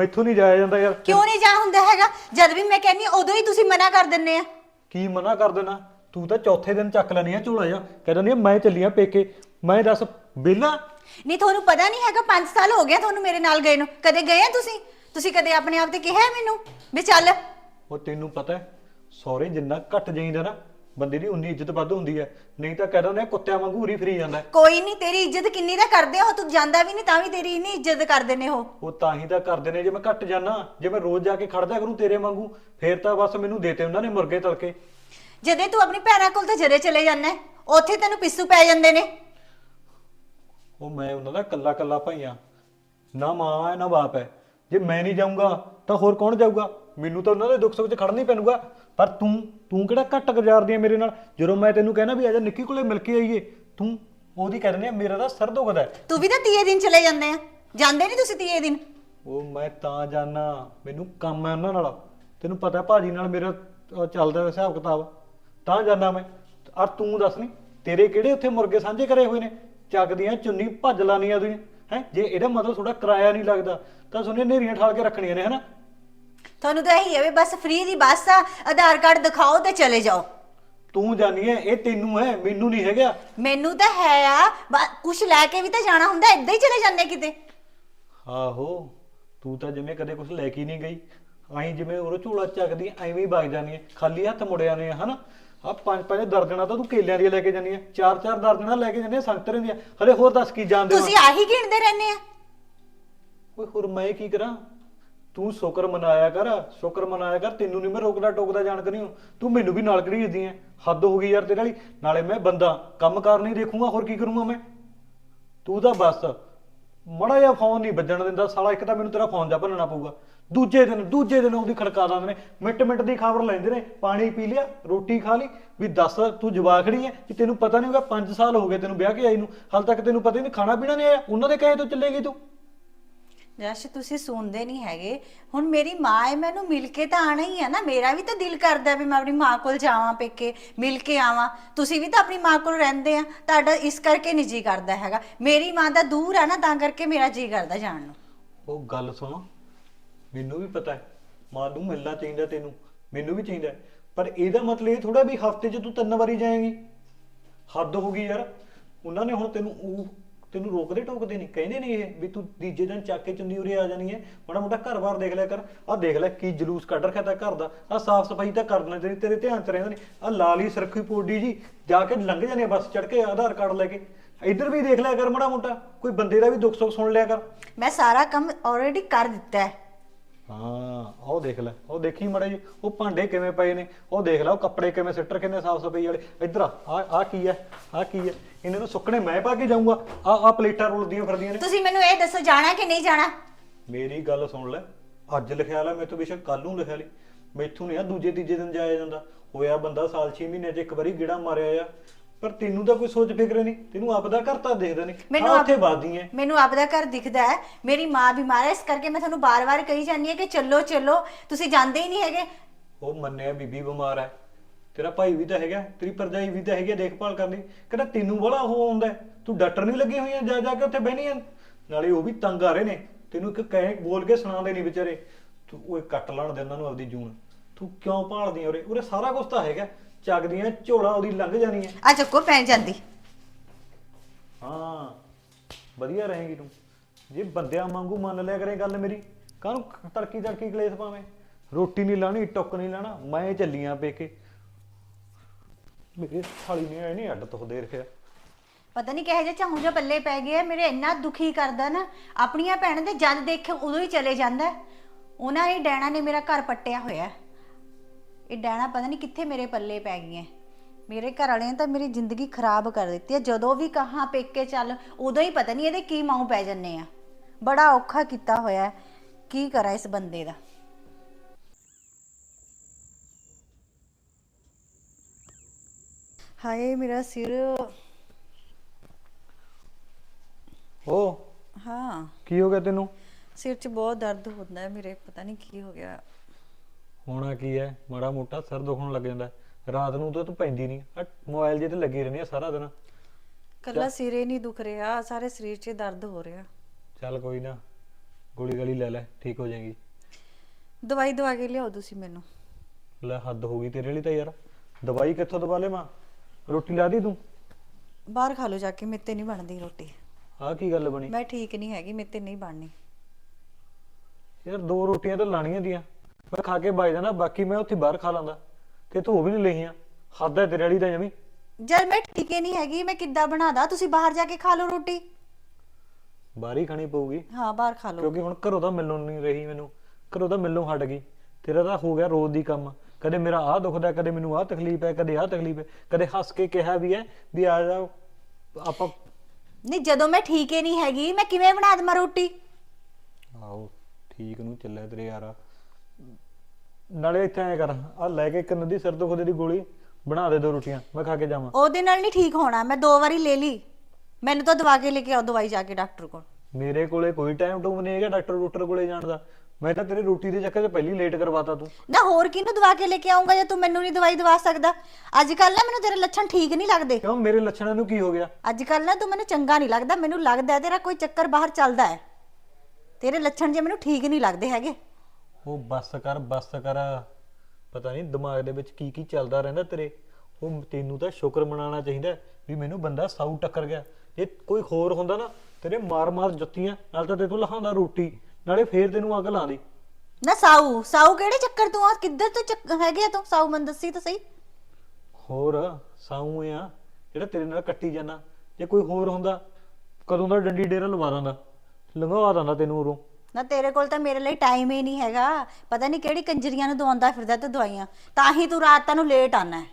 ਮੈਥੋਂ ਨਹੀਂ ਜਾਇਆ ਜਾਂਦਾ ਯਾਰ। ਕਿਉਂ ਨਹੀਂ ਜਾ ਹੁੰਦਾ ਹੈਗਾ? ਜਦ ਵੀ ਮੈਂ ਕਹਿੰਨੀ ਉਦੋਂ ਹੀ ਤੁਸੀਂ ਮਨਾ ਕਰ ਦਿੰਦੇ ਆ। ਕੀ ਮਨਾ ਕਰ ਦੇਣਾ? ਤੂੰ ਤਾਂ ਚੌਥੇ ਦਿਨ ਚੱਕ ਲੈਣੀ ਆ ਝੋਲਾ ਜਾ ਕਹਿ ਦਿੰਦੀ ਆ ਮੈਂ ਚੱਲੀ ਆ ਪੇਕੇ। ਮੈਂ ਦੱਸ ਬੇਲਾ ਨਹੀਂ ਤੁਹਾਨੂੰ ਪਤਾ ਨਹੀਂ ਹੈਗਾ 5 ਸਾਲ ਹੋ ਗਿਆ ਤੁਹਾਨੂੰ ਮੇਰੇ ਨਾਲ ਗਏ ਨੂੰ। ਕਦੇ ਗਏ ਆ ਤੁਸੀਂ? ਤੁਸੀਂ ਕਦੇ ਆਪਣੇ ਆਪ ਤੇ ਕਿਹਾ ਹੈ ਮੈਨੂੰ? ਵੀ ਚੱਲ। ਉਹ ਤੈਨੂੰ ਪਤਾ ਹੈ ਸੌਰੇ ਜਿੰਨਾ ਘੱਟ ਜਾਈਦਾ ਨਾ ਬੰਦੇ ਦੀ ਉਨੀ ਇੱਜ਼ਤ ਵੱਧ ਹੁੰਦੀ ਹੈ। ਨਹੀਂ ਤਾਂ ਕਹਿ ਦਿੰਦੇ ਆ ਕੁੱਤਿਆਂ ਵਾਂਗੂ ਉਰੀ ਫਰੀ ਜਾਂਦਾ। ਹੈ। ਕੋਈ ਨਹੀਂ ਤੇਰੀ ਇੱਜ਼ਤ ਕਿੰਨੀ ਦਾ ਕਰਦੇ ਹੋ? ਤੂੰ ਜਾਂਦਾ ਵੀ ਨਹੀਂ ਤਾਂ ਵੀ ਤੇਰੀ ਇੰਨੀ ਇੱਜ਼ਤ ਕਰਦੇ ਨੇ ਉਹ ਉਹ ਤਾਂ ਹੀ ਤਾਂ ਕਰਦੇ ਨੇ ਜੇ ਮੈਂ ਘੱਟ ਜਾਣਾ ਜੇ ਮੈਂ ਰੋਜ਼ ਜਾ ਕੇ ਖੜਦਾ ਕਰੂੰ ਤੇਰੇ ਵਾਂਗੂ ਫੇਰ ਤਾਂ ਬਸ ਮੈਨੂੰ ਦੇਤੇ ਉਹਨਾਂ ਨੇ ਮੁਰਗੇ ਤਲਕੇ ਜਦੇ ਤੂੰ ਆਪਣੀ ਭੈਣਾਂ ਕੋਲ ਤਾਂ ਜਦੇ ਚਲੇ ਜਾਂਦਾ ਹੈ, ਉੱਥੇ ਤੈਨੂੰ ਪਿੱਸੂ ਪੈ ਜਾਂਦੇ ਨੇ। ਉਹ ਮੈਂ ਉਹਨਾਂ ਦਾ ਕੱਲਾ ਕੱਲਾ ਭਾਈਆ ਨਾ ਮਾਂ ਹੈ ਨਾ ਬਾਪ ਹੈ। ਜੇ ਮੈਂ ਨਹੀਂ ਜਾਊਂਗਾ ਤਾਂ ਹੋਰ ਕੌਣ ਜਾਊਗਾ? ਮੈਨੂੰ ਤਾਂ ਉਹਨਾਂ ਦੇ ਦੁੱਖ ਸੁੱਖ 'ਚ ਖੜਨਾ ਹੀ ਪੈਣੂਗਾ। ਪਰ ਤੂੰ ਤੂੰ ਕਿਹੜਾ ਘੱਟ ਗੁਜ਼ਾਰਦੀ ਹੈ ਮੇਰੇ ਨਾਲ? ਜਦੋਂ ਮੈਂ ਤੈਨੂੰ ਕਹਿਣਾ ਵੀ ਆਜਾ ਨਿੱਕੀ ਕੋਲੇ ਮਿਲ ਕੇ ਆਈਏ ਤੂੰ ਉਹਦੀ ਕਹਿ ਦਿੰਦੀ ਆ ਮੇਰਾ ਤਾਂ ਸਰ ਦੁਖਦਾ ਹੈ। ਤੂੰ ਵੀ ਤਾਂ ਤੀਏ ਦਿਨ ਚਲੇ ਜਾਂਦੇ ਆ। ਜਾਂਦੇ ਨਹੀਂ ਤੁਸੀਂ ਤੀਏ ਦਿਨ? ਉਹ ਮੈਂ ਤਾਂ ਜਾਣਾ ਮੈਨੂੰ ਕੰਮ ਹੈ ਉਹਨਾਂ ਨਾਲ। ਤੈਨੂੰ ਪਤਾ ਭਾਜੀ ਨਾਲ ਮੇਰਾ ਅਹ, ਚੱਲਦਾ ਹੈ ਹਿਸਾਬ ਕਿਤਾਬ। ਤਾਂ ਜਾਣਾ ਮੈਂ। ਔਰ ਤੂੰ ਦੱਸ ਨਹੀਂ ਤੇਰੇ ਕਿਹੜੇ ਉੱਥੇ ਮੁਰਗੇ ਸਾਂਝੇ ਕਰੇ ਹੋਏ ਨੇ? ਚੱਕਦੀਆਂ ਚੁੰਨੀ ਭੱਜ ਲਾਨੀਆਂ ਤੂੰ ਹੈ? ਜੇ ਇਹਦਾ ਮਤਲਬ ਥੋੜਾ ਕਿਰਾਇਆ ਨਹੀਂ ਲੱਗਦਾ ਤਾਂ ਸੁਣਿਆ ਨੇਰੀਆਂ ਠਾਲ ਕੇ ਰੱਖਣੀਆਂ ਨੇ ਹਨਾ? ਤੁਹਾਨੂੰ ਤਾਂ ਇਹੀ ਹੈ ਵੀ ਬਸ ਫ੍ਰੀ ਦੀ ਬੱਸ ਆ ਆਧਾਰ ਕਾਰਡ ਦਿਖਾਓ ਤੇ ਚਲੇ ਜਾਓ। ਤੂੰ ਜਾਣੀ ਹੈ ਇਹ ਤੈਨੂੰ ਹੈ ਮੈਨੂੰ ਨਹੀਂ ਹੈਗਾ। ਮੈਨੂੰ ਤਾਂ ਹੈ ਆ ਕੁਝ ਲੈ ਕੇ ਵੀ ਤਾਂ ਜਾਣਾ ਹੁੰਦਾ ਏਦਾਂ ਹੀ ਚਲੇ ਜਾਂਦੇ ਕਿਤੇ। ਆਹੋ ਤੂੰ ਤਾਂ ਜਿਵੇਂ ਕਦੇ ਕੁਝ ਲੈ ਕੇ ਹੀ ਨਹੀਂ ਗਈ। ਆਈ ਜਿਵੇਂ ਉਹ ਝੋਲਾ ਚੱਕਦੀ ਐਵੇਂ ਹੀ ਵਗ ਜਾਣੀ ਹੈ ਖਾਲੀ ਹੱਥ ਮੁੜਿਆ ਨੇ ਹਨਾ? ਆ ਪੰਜ ਪੰਜ ਦਰਜਣਾ ਤਾਂ ਤੂੰ ਕੇਲਿਆਂ ਦੀਆਂ ਲੈ ਕੇ ਜਾਨੀ ਹੈ ਚਾਰ ਚਾਰ ਦਰਜਣਾ ਲੈ ਕੇ ਜਾਂਦੇ ਸੰਤਰੇ ਦੀਆਂ ਹਲੇ ਹੋਰ ਦੱਸ ਕੀ ਜਾਣਦੇ ਤੁਸੀਂ ਆਹੀ ਗਿਣਦੇ ਰਹਿੰਦੇ ਆ। ਓਏ ਹੋਰ ਮੈਂ ਕੀ ਕਰਾਂ? ਤੂੰ ਸ਼ੁਕਰ ਮਨਾਇਆ ਕਰ, ਸ਼ੁਕਰ ਮਨਾਇਆ ਕਰ, ਤੈਨੂੰ ਨਹੀਂ ਮੈਂ ਰੋਕਦਾ ਟੋਕਦਾ ਜਾਣਕ ਨਹੀਂ ਤੂੰ ਮੈਨੂੰ ਵੀ ਨਾਲ ਘੜੀਸਦੀ ਐ। ਹੱਦ ਹੋ ਗਈ ਯਾਰ ਤੇਰੇ ਵਾਲੀ। ਨਾਲੇ ਮੈਂ ਬੰਦਾ, ਕੰਮ ਕਾਰ ਨਹੀਂ ਦੇਖੂੰਗਾ, ਹੋਰ ਕੀ ਕਰੂੰਗਾ ਮੈਂ? ਤੂੰ ਤਾਂ ਬਸ, ਮੜਾ ਜਿਹਾ ਫੋਨ ਨਹੀਂ ਵੱਜਣ ਦਿੰਦਾ, ਸਾਲਾ ਇੱਕ ਤਾਂ ਮੈਨੂੰ ਤੇਰਾ ਫੋਨ ਜਾ ਭੰਨਣਾ ਪਊਗਾ। ਦੂਜੇ ਦਿਨ ਦੂਜੇ ਦਿਨ ਉਹਦੀ ਖੜਕਾ ਦਿੰਦੇ ਨੇ। ਮਿੰਟ ਮਿੰਟ ਦੀ ਖਬਰ ਲੈਂਦੇ ਨੇ, ਪਾਣੀ ਪੀ ਲਿਆ, ਰੋਟੀ ਖਾ ਲਈ, ਵੀ ਦੱਸ ਤੂੰ ਜਵਾਖੜੀ ਐ ਕਿ ਤੈਨੂੰ ਪਤਾ ਨਹੀਂ ਹੋਗਾ 5 ਸਾਲ ਹੋ ਗਏ ਤੈਨੂੰ ਵਿਆਹ ਕੇ ਆਈ ਨੂੰ। ਹਾਲ ਤੱਕ ਤੈਨੂੰ ਪਤਾ ਹੀ ਨਹੀਂ ਖਾਣਾ ਪੀਣਾ ਨਹੀਂ ਆਇਆ, ਉਹਨਾਂ ਦੇ ਕਹੇ ਤੋਂ ਚੱਲੇਗੀ ਤੂੰ। ਜਸ਼ ਤੁਸੀਂ ਸੁਣਦੇ ਨਹੀਂ ਹੈਗੇ। ਹੁਣ ਮੇਰੀ ਮਾਂ ਹੈ ਮੈਨੂੰ ਮਿਲ ਕੇ ਤਾਂ ਆਣਾ ਹੀ ਹੈ ਨਾ। ਮੇਰਾ ਵੀ ਤਾਂ ਦਿਲ ਕਰਦਾ ਵੀ ਮੈਂ ਆਪਣੀ ਮਾਂ ਕੋਲ ਜਾਵਾਂ ਪੇਕੇ, ਮਿਲ ਕੇ ਆਵਾਂ। ਤੁਸੀਂ ਵੀ ਤਾਂ ਆਪਣੀ ਮਾਂ ਕੋਲ ਰਹਿੰਦੇ ਆ। ਤੁਹਾਡਾ ਇਸ ਕਰਕੇ ਨਹੀਂ ਜੀ ਕਰਦਾ ਹੈਗਾ। ਮੇਰੀ ਮਾਂ ਦਾ ਦੂਰ ਹੈ ਨਾ, ਤਾਂ ਕਰਕੇ ਮੇਰਾ ਜੀ ਕਰਦਾ ਜਾਣ ਨੂੰ। ਉਹ ਗੱਲ ਸੁਣ। ਮੈਨੂੰ ਵੀ ਪਤਾ ਹੈ ਮਾਂ ਨੂੰ ਮਿਲਣਾ ਚਾਹੀਦਾ ਤੈਨੂੰ। ਮੈਨੂੰ ਵੀ ਚਾਹੀਦਾ ਹੈ। ਪਰ ਇਹਦਾ ਮਤਲਬ ਇਹ ਥੋੜਾ ਵੀ ਹਫ਼ਤੇ 'ਚ ਤੂੰ ਤਿੰਨ ਵਾਰੀ ਜਾਏਂਗੀ। ਹੱਦ ਹੋ ਗਈ ਯਾਰ। ਉਹਨਾਂ ਨੇ ਹੁਣ ਤੈਨੂੰ ਉਹ ਤੈਨੂੰ ਰੋਕਦੇ ਟੋਕਦੇ ਨਹੀਂ, ਕਹਿੰਦੇ ਨਹੀਂ ਇਹ ਵੀ ਤੂੰ ਤੀਜੇ ਦਿਨ ਚੱਕ ਕੇ ਚੁੰਨੀ ਉਰੇ ਆ ਜਾਣੀ ਹੈ। ਮਾੜਾ ਮੋਟਾ ਘਰ-ਬਾਰ ਦੇਖ ਲਿਆ ਕਰ। ਆਹ ਦੇਖ ਲੈ ਕੀ ਜਲੂਸ ਕੱਢ ਰੱਖਿਆ ਤਾਂ ਘਰ ਦਾ। ਆਹ ਸਾਫ਼ ਸਫ਼ਾਈ ਤਾਂ ਕਰ ਲੈਂਦੇ ਨੇ ਤੇਰੇ ਧਿਆਨ 'ਚ ਰਹਿੰਦੇ ਨੇ ਆਹ ਲਾਲੀ ਸਰਖੀ ਪੋਡੀ ਜੀ, ਜਾ ਕੇ ਲੰਘ ਜਾਂਦੇ ਆ ਬੱਸ ਚੜ ਕੇ ਆਧਾਰ ਕਾਰਡ ਲੈ ਕੇ। ਇੱਧਰ ਵੀ ਦੇਖ ਲਿਆ ਕਰ ਮਾੜਾ ਮੋਟਾ, ਕੋਈ ਬੰਦੇ ਦਾ ਵੀ ਦੁੱਖ ਸੁੱਖ ਸੁਣ ਲਿਆ ਕਰ। ਮੈਂ ਸਾਰਾ ਕੰਮ ਆਲਰੇਡੀ ਕਰ ਦਿੱਤਾ ਹੈ। ਹਾਂ ਉਹ ਦੇਖ ਲੈ ਉਹ ਦੇਖੀ ਮੜਾ ਜੀ ਉਹ ਭਾਂਡੇ ਕਿਵੇਂ ਪਏ ਨੇ ਉਹ ਦੇਖ ਲੈ ਉਹ ਕੱਪੜੇ ਕਿਵੇਂ ਸਿੱਟਰ ਕਿੰਨੇ ਸਾਫ਼ ਸਫ਼ਾਈ ਵਾਲੇ ਇੱਧਰ ਆ ਆ ਕੀ ਹੈ ਆ ਕੀ ਹੈ ਇਹਨਾਂ ਨੂੰ ਸੁੱਕਣੇ ਮੈਂ ਪਾ ਕੇ ਜਾਊਂਗਾ ਆ ਆ ਪਲੇਟਾਂ ਰੁਲਦੀਆਂ ਫਿਰਦੀਆਂ ਨੇ। ਤੁਸੀਂ ਮੈਨੂੰ ਇਹ ਦੱਸੋ ਜਾਣਾ ਕਿ ਨਹੀਂ ਜਾਣਾ? ਮੇਰੀ ਗੱਲ ਸੁਣ ਲੈ ਅੱਜ ਲਿਖਿਆ ਲੈ ਤੋਂ ਬੇਸ਼ੱਕ ਕੱਲ ਨੂੰ ਲਿਖਿਆ ਲਈ ਮੈਥੋਂ ਨਹੀਂ ਆ ਦੂਜੇ ਤੀਜੇ ਦਿਨ ਜਾਇਆ ਜਾਂਦਾ ਹੋਇਆ ਬੰਦਾ ਸਾਲ 6 ਮਹੀਨੇ 'ਚ ਇੱਕ ਵਾਰੀ ਗਿੜਾ ਮਾਰਿਆ ਆ ਪਰ ਤੈਨੂੰ ਤਾਂ ਕੋਈ ਸੋਚ ਫਿਕਰ ਨਹੀਂ ਤੈਨੂੰ ਆਪਦਾ ਘਰ ਤਾਂ ਦੇਖਦਾ ਨਹੀਂ ਮੈਨੂੰ ਆਪ- ਉੱਥੇ ਵਾਦੀ ਐ। ਮੈਨੂੰ ਆਪਦਾ ਘਰ ਦਿਖਦਾ ਹੈ ਮੇਰੀ ਮਾਂ ਬਿਮਾਰ ਹੈ ਇਸ ਕਰਕੇ ਮੈਂ ਤੁਹਾਨੂੰ ਬਾਰ-ਬਾਰ ਕਹੀ ਜਾਂਦੀ ਹਾਂ ਕਿ ਚੱਲੋ ਚੱਲੋ ਤੁਸੀਂ ਜਾਂਦੇ ਹੀ ਨਹੀਂ ਹੈਗੇ। ਉਹ ਮੰਨਿਆ ਬੀਬੀ ਬਿਮਾਰ ਹੈ ਤੇਰਾ ਭਾਈ ਵੀ ਤਾਂ ਹੈਗਾ ਤੇਰੀ ਪਰਜਾਈ ਵੀ ਤਾਂ ਹੈਗੀ ਆ ਦੇਖਭਾਲ ਕਰਨੀ। ਕਹਿੰਦਾ ਤੈਨੂੰ ਬੜਾ ਉਹ ਆਉਂਦਾ ਹੈ, ਤੂੰ ਡਾਕਟਰ ਨਹੀਂ ਲੱਗੀ ਹੋਈ ਆ ਜਾ ਜਾ ਕੇ ਉੱਥੇ ਬਹਿਣੀ ਆ ਨਾਲੇ ਉਹ ਵੀ ਤੰਗ ਆ ਰਹੇ ਨੇ। ਤੈਨੂੰ ਇੱਕ ਕਹਿ ਬੋਲ ਕੇ ਸੁਣਾਉਂਦੇ ਨਹੀਂ ਵਿਚਾਰੇ। ਤੂੰ ਓਏ ਕੱਟ ਲੈਣ ਦੇ ਉਹਨਾਂ ਨੂੰ ਆਪਦੀ ਜੂਨ। ਤੂੰ ਕਿਉਂ ਭਾਲਦੀ ਉਰੇ? ਉਰੇ ਸਾਰਾ ਕੁਝ ਤਾਂ ਹੈਗਾ। ਚੱਕਦੀਆਂ ਝੋਲਾ ਉਹਦੀ ਲੰਘ ਜਾਣੀ ਹੈ ਆ ਚੱਕੋ ਪੈ ਜਾਂਦੀ। ਹਾਂ ਵਧੀਆ ਰਹੇਗੀ ਤੂੰ। ਜੇ ਬੰਦਿਆਂ ਵਾਂਗੂ ਮੰਨ ਲਿਆ ਕਰੇ ਗੱਲ ਮੇਰੀ ਕਾਹਨੂੰ ਤੜਕੀ ਤੜਕੀ ਕਲੇਸ਼ ਪਾਵੇਂ? ਰੋਟੀ ਨਹੀਂ ਲਾਣੀ ਟੁੱਕ ਨਹੀਂ ਲਾਣਾ ਮੈਂ ਚੱਲੀਆਂ ਪੇਕੇ। ਮੇਰੇ ਥਾਲੀ ਨੇ ਐ ਨਹੀਂ ਅੱਡ ਤੋਂ ਦੇ ਰੱਖਿਆ। ਪਤਾ ਨਹੀਂ ਕਿਹੋ ਜਿਹਾ ਚਾਹੂ ਜਿਹਾ ਪੱਲੇ ਪੈ ਗਿਆ ਮੇਰੇ ਇੰਨਾ ਦੁਖੀ ਕਰਦਾ ਨਾ ਆਪਣੀਆਂ ਭੈਣਾਂ ਦੇ ਜਦ ਦੇਖੇ ਉਦੋਂ ਹੀ ਚਲੇ ਜਾਂਦਾ। ਉਹਨਾਂ ਨੇ ਡੈਣਾ ਨੇ ਮੇਰਾ ਘਰ ਪੱਟਿਆ ਹੋਇਆ। ਇਹ ਡੈਣਾ ਪਤਾ ਨਹੀਂ ਕਿੱਥੇ ਮੇਰੇ ਪੱਲੇ ਪੈ ਗਈਆਂ। ਮੇਰੇ ਘਰ ਵਾਲੇ ਨੇ ਤਾਂ ਮੇਰੀ ਜ਼ਿੰਦਗੀ ਖਰਾਬ ਕਰ ਦਿੱਤੀ ਹੈ ਜਦੋਂ ਵੀ ਕਹਾਂ ਪੇਕੇ ਚੱਲ ਉਦੋਂ ਹੀ ਪਤਾ ਨਹੀਂ ਇਹਦੇ ਕੀ ਮਾਉ ਪੈ ਜੰਨੇ ਆ। ਬੜਾ ਔਖਾ ਕੀਤਾ ਹੋਇਆ ਹੈ। ਕੀ ਕਰਾਂ ਇਸ ਬੰਦੇ ਦਾ? ਹਾਏ ਮੇਰਾ ਸਿਰ। ਉਹ ਹਾਂ। ਕੀ ਹੋ ਗਿਆ ਤੈਨੂੰ? ਸਿਰ 'ਚ ਬਹੁਤ ਦਰਦ ਹੁੰਦਾ ਹੈ ਮੇਰੇ ਪਤਾ ਨਹੀਂ ਕੀ ਹੋ ਗਿਆ। ਹੋਣਾ ਕੀ ਹੈ? ਮਾੜਾ ਮੋਟਾ ਸਿਰ ਦੁਖਣ ਲੱਗ ਜਾਂਦਾ। ਹੈ। ਰਾਤ ਨੂੰ ਤਾਂ ਤੂੰ ਪੈਂਦੀ ਨਹੀਂ। ਮੋਬਾਈਲ ਜੇ ਤੇ ਲੱਗੀ ਰਹਿੰਦੀ ਆ ਸਾਰਾ ਦਿਨ। ਕੱਲਾ ਸਿਰੇ ਨਹੀਂ ਦੁਖ ਰਿਹਾ ਸਾਰੇ ਸਰੀਰ 'ਚ ਦਰਦ ਹੋ ਰਿਹਾ। ਚੱਲ ਕੋਈ ਨਾ ਗੋਲੀ ਗਾਲੀ ਲੈ ਲੈ ਠੀਕ ਹੋ ਜਾਏਗੀ। ਦਵਾਈ ਦਵਾ ਕੇ ਲਿਆਓ ਤੁਸੀਂ ਮੈਨੂੰ। ਲੈ ਹੱਦ ਹੋ ਗਈ ਤੇਰੇ ਲਈ ਤਾਂ ਯਾਰ। ਦਵਾਈ ਕਿੱਥੋਂ ਦਵਾ ਲੈ ਮਾਂ ਰੋਟੀ ਲਾ ਦੀ ਤੂੰ? ਬਾਹਰ ਖਾ ਲਓ ਜਾ ਕੇ ਮੇਰੇ ਤੇ ਨਹੀਂ ਬਣਦੀ ਰੋਟੀ। ਆਹ ਕੀ ਗੱਲ ਬਣੀ? ਮੈਂ ਠੀਕ ਨਹੀਂ ਹੈਗੀ ਮੇਰੇ ਤੇ ਨਹੀਂ ਬਣਨੀ। ਯਾਰ ਦੋ ਰੋਟੀਆਂ ਤਾਂ ਲਾਣੀਆਂ ਦੀਆਂ ਮੈਂ ਖਾ ਕੇ ਬਾਈ ਜਾਣਾ ਬਾਕੀ ਮੈਂ ਉੱਥੇ ਬਾਹਰ ਖਾ ਲਾਂਦਾ। ਤੇ ਤੂੰ ਉਹ ਵੀ ਨਹੀਂ ਲਈਆਂ ਹੱਦ ਹੈ ਤੇਰੇ ਵਾਲੀ ਤਾਂ ਜਮੀ ਜਦ ਮੈਂ ਠੀਕ ਹੀ ਨਹੀਂ ਹੈਗੀ ਮੈਂ ਕਿੱਦਾਂ ਬਣਾਦਾ? ਤੁਸੀਂ ਬਾਹਰ ਜਾ ਕੇ ਖਾ ਲਓ ਰੋਟੀ। ਬਾਹਰ ਹੀ ਖਾਣੀ ਪਊਗੀ। ਹਾਂ ਬਾਹਰ ਖਾ ਲਓ। ਕਿਉਂਕਿ ਹੁਣ ਘਰੋਂ ਤਾਂ ਮਿਲਣ ਨਹੀਂ ਰਹੀ ਮੈਨੂੰ। ਘਰੋਂ ਤਾਂ ਮਿਲਣੋਂ ਹਟ ਗਈ। ਤੇਰਾ ਤਾਂ ਹੋ ਗਿਆ ਰੋਜ਼ ਦੀ ਕੰਮ। ਕਦੇ ਮੇਰਾ ਆਹ ਦੁਖਦਾ ਕਦੇ ਮੈਨੂੰ ਆਹ ਤਕਲੀਫ ਹੈ ਕਦੇ ਆਹ ਤਕਲੀਫ ਹੈ। ਕਦੇ ਹੱਸ ਕੇ ਕਿਹਾ ਵੀ ਹੈ ਵੀ ਆ ਜਾ ਆਪਾਂ ਨਹੀਂ ਜਦੋਂ ਮੈਂ ਠੀਕ ਹੀ ਨਹੀਂ ਹੈਗੀ ਮੈਂ ਕਿਵੇਂ ਬਣਾ ਦਵਾਂ ਰੋਟੀ? ਆਓ ਠੀਕ ਨੂੰ ਚੱਲਿਆ ਤੇਰੇ ਯਾਰ। ਨਾਲੇ ਇੱਥੇ ਐ ਕਰ ਆ ਲੈ ਕੇ ਕੰਨ ਦੀ ਸਿਰ ਦੁਖਦੇ ਦੀ ਗੋਲੀ ਬਣਾ ਦੇ ਦੋ ਰੋਟੀਆਂ ਮੈਂ ਖਾ ਕੇ ਜਾਵਾਂ। ਉਹਦੇ ਨਾਲ ਨਹੀਂ ਠੀਕ ਹੋਣਾ ਮੈਂ ਦੋ ਵਾਰੀ ਲੈ ਲਈ। ਮੈਨੂੰ ਤਾਂ ਦਵਾ ਕੇ ਲੈ ਕੇ ਆਓ ਦਵਾਈ ਜਾ ਕੇ ਡਾਕਟਰ ਕੋਲ। ਮੇਰੇ ਕੋਲੇ ਕੋਈ ਟਾਈਮ ਟੂਮ ਨਹੀਂ ਹੈਗਾ ਡਾਕਟਰ ਡਾਕਟਰ ਕੋਲੇ ਜਾਣ ਦਾ। ਮੈਂ ਤਾਂ ਤੇਰੀ ਰੋਟੀ ਦੇ ਚੱਕਰ 'ਚ ਪਹਿਲੀ ਲੇਟ ਕਰਵਾਤਾ ਤੂੰ। ਨਾ ਹੋਰ ਕਿਹਨੂੰ ਦਵਾ ਕੇ ਲੈ ਕੇ ਆਉਂਗਾ ਜੇ ਤੂੰ ਮੈਨੂੰ ਨਹੀਂ ਦਵਾਈ ਦਵਾ ਸਕਦਾ? ਅੱਜ ਕੱਲ ਨਾ ਮੈਨੂੰ ਤੇਰੇ ਲੱਛਣ ਠੀਕ ਨਹੀਂ ਲੱਗਦੇ। ਕਿਉਂ? ਮੇਰੇ ਲੱਛਣਾਂ ਨੂੰ ਕੀ ਹੋ ਗਿਆ? ਅੱਜ ਕੱਲ ਨਾ ਤੂੰ ਮੈਨੂੰ ਚੰਗਾ ਨਹੀਂ ਲੱਗਦਾ ਮੈਨੂੰ ਲੱਗਦਾ ਹੈ ਤੇਰਾ ਕੋਈ ਚੱਕਰ ਬਾਹਰ ਚੱਲਦਾ ਹੈ। ਤੇਰੇ ਲੱਛਣ ਜੇ ਮੈਨੂੰ ਠੀਕ ਨਹੀਂ ਲੱਗਦੇ ਹੈਗੇ। ਉਹ ਬੱਸ ਕਰ ਬੱਸ ਕਰ। ਪਤਾ ਨਹੀਂ ਦਿਮਾਗ ਦੇ ਵਿੱਚ ਕੀ ਕੀ ਚੱਲਦਾ ਰਹਿੰਦਾ ਤੇਰੇ। ਉਹ ਤੈਨੂੰ ਤਾਂ ਸ਼ੁਕਰ ਮਨਾਉਣਾ ਚਾਹੀਦਾ ਵੀ ਮੈਨੂੰ ਬੰਦਾ ਸਾਊ ਟੱਕਰ ਗਿਆ। ਜੇ ਕੋਈ ਹੋਰ ਹੁੰਦਾ ਨਾ ਤੇਰੇ ਮਾਰ-ਮਾਰ ਜੁੱਤੀਆਂ ਨਾਲ ਤਾਂ ਤੇ ਤੂੰ ਲਹਾਉਂਦਾ ਰੋਟੀ ਨਾਲੇ ਫੇਰ ਤੈਨੂੰ ਅੱਗ ਲਾਉਂਦੀ ਨਾ ਸਾਊ ਸਾਊ ਕਿਹੜੇ ਚੱਕਰ ਤੂੰ ਆ? ਕਿੱਧਰ ਤੋਂ ਚੱਕ ਹੈਗੇ ਆ ਤੂੰ? ਸਾਊ ਮਨ ਦੱਸੀ ਤਾਂ ਸਹੀ। ਹੋਰ ਸਾਊ ਆ ਜਿਹੜਾ ਤੇਰੇ ਨਾਲ ਕੱਟੀ ਜਾਂਦਾ। ਜੇ ਕੋਈ ਹੋਰ ਹੁੰਦਾ ਕਦੋਂ ਦਾ ਡੰਡੀ ਡੇਰਾ ਲਵਾ ਦਿੰਦਾ। ਲੰਘਵਾ ਦਿੰਦਾ ਤੈਨੂੰ ਉਰੋਂ। ਨਾ ਤੇਰੇ ਕੋਲ ਤਾਂ ਮੇਰੇ ਲਈ ਟਾਈਮ ਹੀ ਨਹੀਂ ਹੈਗਾ। ਪਤਾ ਨਹੀਂ ਕਿਹੜੀ ਕੰਜਰੀਆਂ ਨੂੰ ਦਵਾਉਂਦਾ ਫਿਰਦਾ ਤੇ ਦਵਾਈਆਂ। ਤਾਂ ਹੀ ਤੂੰ ਰਾਤ ਨੂੰ ਲੇਟ ਆਣਾ ਹੈ।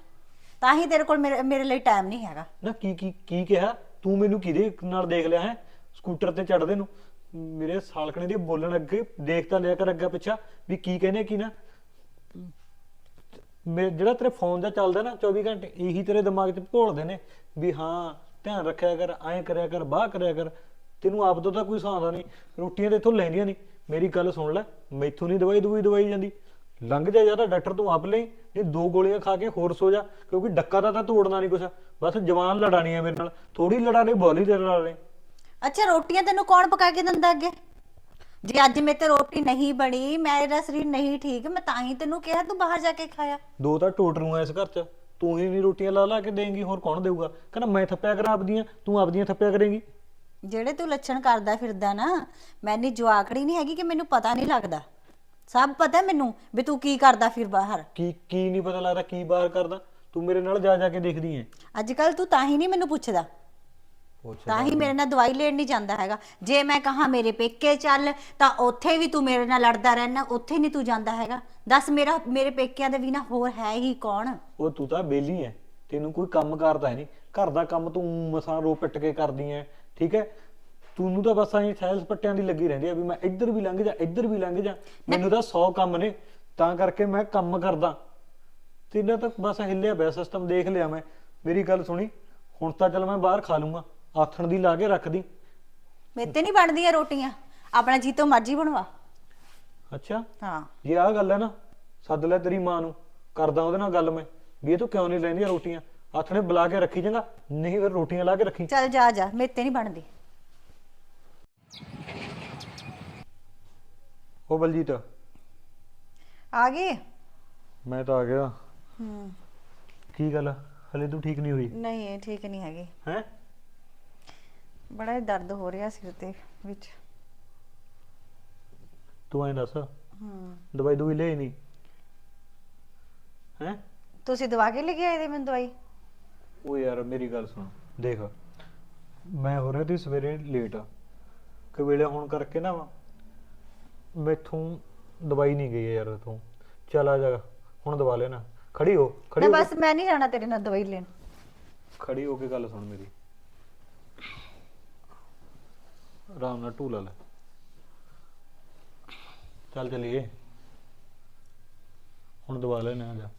ਤਾਂ ਹੀ ਤੇਰੇ ਕੋਲ ਮੇਰੇ ਮੇਰੇ ਲਈ ਟਾਈਮ ਨਹੀਂ ਹੈਗਾ। ਨਾ ਕੀ ਕੀ ਕੀ ਕਿਹਾ? ਤੂੰ ਮੈਨੂੰ ਕਿਹਦੇ ਨਾਲ ਦੇਖ ਲਿਆ ਹੈ? ਸਕੂਟਰ ਤੇ ਚੜਦੇ ਨੂੰ। ਮੇਰੇ ਸਾਲਕਣੇ ਦੀ ਬੋਲਣ ਅੱਗੇ ਦੇਖ ਤਾਂ ਲਿਆ ਕਰ ਅੱਗਾ ਪਿੱਛਾ ਵੀ ਕੀ ਕਹਿੰਦੇ ਕੀ ਨਾ। ਮੇਰੇ ਜਿਹੜਾ ਤੇਰੇ ਫੋਨ ਦਾ ਚੱਲਦਾ ਨਾ 24 ਘੰਟੇ, ਇਹੀ ਤੇਰੇ ਦਿਮਾਗ 'ਚ ਭੋਲਦੇ ਨੇ ਵੀ ਹਾਂ, ਧਿਆਨ ਰੱਖਿਆ ਕਰ, ਐਂ ਕਰਿਆ ਕਰ, ਬਾਹ ਕਰਿਆ ਕਰ। ਤੈਨੂੰ ਆਪ ਤੋਂ ਤਾਂ ਕੋਈ ਸਾਂਦਾ ਨਹੀਂ ਰੋਟੀਆਂ ਤੇ ਇੱਥੋਂ ਲੈਂਦੀਆਂ ਨਹੀਂ। ਮੇਰੀ ਗੱਲ ਸੁਣ ਲੈ ਮੈਥੋਂ ਨਹੀਂ ਦਵਾਈ ਦਵਾਈ ਦਵਾਈ ਜਾਂਦੀ। ਲੰਘ ਜਾ ਜਾਂ ਤਾਂ ਡਾਕਟਰ ਤੂੰ ਆਪ ਲਈ ਨਹੀਂ ਦੋ ਗੋਲੀਆਂ ਖਾ ਕੇ ਹੋਰ ਸੋ ਜਾ ਕਿਉਂਕਿ ਡੱਕਾ ਦਾ ਤਾਂ ਤੋੜਨਾ ਨਹੀਂ ਕੁਛ ਬਸ ਜਵਾਨ ਲੜਾਣੀ ਹੈ ਮੇਰੇ ਨਾਲ ਥੋੜੀ ਲੜਾਣੀ ਬੋਲੀ ਨਾਲ ਨੇ ਅੱਛਾ ਰੋਟੀਆਂ ਤੈਨੂੰ ਕੌਣ ਪਕਾ ਕੇ ਦਿੰਦਾ ਅੱਗੇ? ਜੇ ਅੱਜ ਮੇਰੇ ਤੇ ਰੋਟੀ ਨਹੀਂ ਬਣੀ ਮੇਰਾ ਸਰੀਰ ਨਹੀਂ ਠੀਕ ਮੈਂ ਤਾਂ ਹੀ ਤੈਨੂੰ ਕਿਹਾ ਤੂੰ ਬਾਹਰ ਜਾ ਕੇ ਖਾਇਆ। ਦੋ ਤਾਂ ਟੋਟਰੂ ਆ ਇਸ ਘਰ 'ਚ। ਤੂੰ ਹੀ ਨਹੀਂ ਰੋਟੀਆਂ ਲਾ ਲਾ ਕੇ ਦੇਂਗੀ ਹੋਰ ਕੌਣ ਦੇਊਗਾ? ਕਹਿੰਦਾ ਮੈਂ ਥੱਪਿਆ ਕਰਾਂ ਆਪਦੀਆਂ ਤੂੰ ਆਪਦੀਆਂ ਥੱਪਿਆ ਕਰੇਂਗੀ। ਜਿਹੜੇ ਤੂੰ ਲੱਛਣ ਕਰਦਾ ਫਿਰਦਾ ਨਾ ਮੈਨੀ ਜਵਾਕੜੀ ਨਹੀਂ ਹੈਗੀ ਕਿ ਮੈਨੂੰ ਪਤਾ ਨਹੀਂ ਲੱਗਦਾ। ਸਭ ਪਤਾ ਮੈਨੂੰ ਵੀ ਤੂੰ ਕੀ ਕਰਦਾ ਫਿਰ ਬਾਹਰ। ਕੀ ਕੀ ਨਹੀਂ ਪਤਾ ਲੱਗਦਾ ਕੀ ਬਾਹਰ ਕਰਦਾ। ਤੂੰ ਮੇਰੇ ਨਾਲ ਜਾ ਜਾ ਕੇ ਦੇਖਦੀ ਐ। ਅੱਜ ਕੱਲ ਤੂੰ ਤਾਂ ਹੀ ਨਹੀਂ ਮੈਨੂੰ ਪੁੱਛਦਾ। ਪੁੱਛ ਤਾਂ ਹੀ ਮੇਰੇ ਨਾਲ ਦਵਾਈ ਲੈਣ ਨਹੀਂ ਜਾਂਦਾ ਹੈਗਾ। ਜੇ ਮੈਂ ਕਹਾ ਮੇਰੇ ਪੇਕੇ ਚੱਲ ਤਾਂ ਉੱਥੇ ਵੀ ਤੂੰ ਮੇਰੇ ਨਾਲ ਲੜਦਾ ਰਹਿਣਾ ਉੱਥੇ ਨਹੀਂ ਤੂੰ ਜਾਂਦਾ ਹੈਗਾ। ਦੱਸ ਮੇਰਾ ਮੇਰੇ ਪੇਕਿਆਂ ਦੇ ਵੀ ਨਾ ਹੋਰ ਹੈ ਹੀ ਕੌਣ? ਉਹ ਤੂੰ ਤਾਂ ਬੇਲੀ ਐ। ਤੈਨੂੰ ਕੋਈ ਕੰਮ ਕਰਦਾ ਨਹੀਂ। ਘਰ ਦਾ ਕੰਮ ਤੂੰ ਮਸਾਂ ਰੋ ਪਿੱਟ ਕੇ ਕਰਦੀ ਐ। ਠੀਕ ਐ ਤੂੰ ਤਾਂ ਬਸ ਐਂ ਸੈਲਸ ਪੱਟਿਆਂ ਦੀ ਲੱਗੀ ਰਹਿੰਦੀ ਆ ਵੀ ਮੈਂ ਇੱਧਰ ਵੀ ਲੰਘ ਜਾ ਇੱਧਰ ਵੀ ਲੰਘ ਜਾ। ਮੈਨੂੰ ਤਾਂ 100 ਕੰਮ ਨੇ ਤਾਂ ਕਰਕੇ ਮੈਂ ਕੰਮ ਕਰਦਾ। ਤੇਨਾਂ ਤਾਂ ਬਸ ਹਿੱਲਿਆ ਪਿਆ ਸਿਸਟਮ ਦੇਖ ਲਿਆ ਮੈਂ। ਮੇਰੀ ਗੱਲ ਸੁਣੀ ਹੁਣ ਤਾਂ ਚੱਲ ਮੈਂ ਬਾਹਰ ਖਾ ਲੂੰਗਾ। ਆਥਣ ਦੀ ਲਾ ਕੇ ਰੱਖਦੀ ਮੇਰੇ ਤੇ ਨਹੀਂ ਬਣਦੀਆਂ ਰੋਟੀਆਂ। ਆਪਣਾ ਜੀ ਤੋਂ ਮਰਜ਼ੀ ਬਣਵਾ। ਅੱਛਾ? ਹਾਂ। ਜੇ ਆਹ ਗੱਲ ਹੈ ਨਾ ਸੱਦ ਲੈ ਤੇਰੀ ਮਾਂ ਨੂੰ। ਕਰਦਾ ਉਹਦੇ ਨਾਲ ਗੱਲ ਮੈਂ। ਵੀ ਇਹ ਤੂੰ ਕਿਉਂ ਨਹੀਂ ਲੈਂਦੀ ਰੋਟੀਆਂ? ਆਥਣੇ ਬੁਲਾ ਕੇ ਰੱਖੀ ਚੰਗਾ ਨਹੀਂ ਫਿਰ ਰੋਟੀਆਂ ਲਾ ਕੇ ਰੱਖੀ। ਚੱਲ ਜਾ ਜਾ ਮੇਰੇ ਤੇ ਨਹੀਂ ਬਣਦੀ। ਉਹ ਬਲਜੀਤ। ਆ ਗਏ ਮੈਂ ਤਾਂ ਆ ਗਿਆ। ਹੂੰ। ਕੀ ਗੱਲ ਹਲੇ ਤੂੰ ਠੀਕ ਨਹੀਂ ਹੋਈ? ਨਹੀਂ ਇਹ ਠੀਕ ਨਹੀਂ ਹੈਗੀ। ਹੈ? ਬੜਾ ਹੀ ਦਰਦ ਹੋ ਰਿਹਾ ਸਿਰ ਤੇ ਵਿੱਚ। ਤੂੰ ਐਂ ਦੱਸ ਹੂੰ। ਦਵਾਈ ਦੂਈ ਲਈ ਨਹੀਂ? ਹੈ? ਤੁਸੀਂ ਦਵਾ ਕੇ ਲੈ ਕੇ ਆਏ ਦੇ ਮੈਨੂੰ ਦਵਾਈ? ਉਹ ਯਾਰ ਮੇਰੀ ਗੱਲ ਸੁਣ। ਦੇਖ ਮੈਂ ਹੋ ਰਿਹਾ ਤੀ ਸਵੇਰੇ ਲੇਟ ਕਿ ਵੇਲੇ ਹੋਣ ਕਰਕੇ ਨਾ ਮੈਥੋਂ ਦਵਾਈ ਨਹੀਂ ਗਈ ਯਾਰ ਤੂੰ। ਚੱਲ ਆ ਜਾ ਹੁਣ ਦਵਾ ਲੈਣਾ। ਖੜੀ ਹੋ ਖੜੀ ਨਾ ਹੋ ਬਸ ਮੈਂ ਨਹੀਂ ਜਾਣਾ ਤੇਰੇ ਨਾਲ ਦਵਾਈ ਲੈਣ। ਖੜੀ ਹੋ ਕੇ ਗੱਲ ਸੁਣ ਮੇਰੀ। ਆਰਾਮ ਨਾਲ ਢੂਲਾ ਲੈ। ਚੱਲ ਚਲੀਏ। ਹੁਣ ਦਵਾ ਲੈਣਾ ਆ ਜਾ।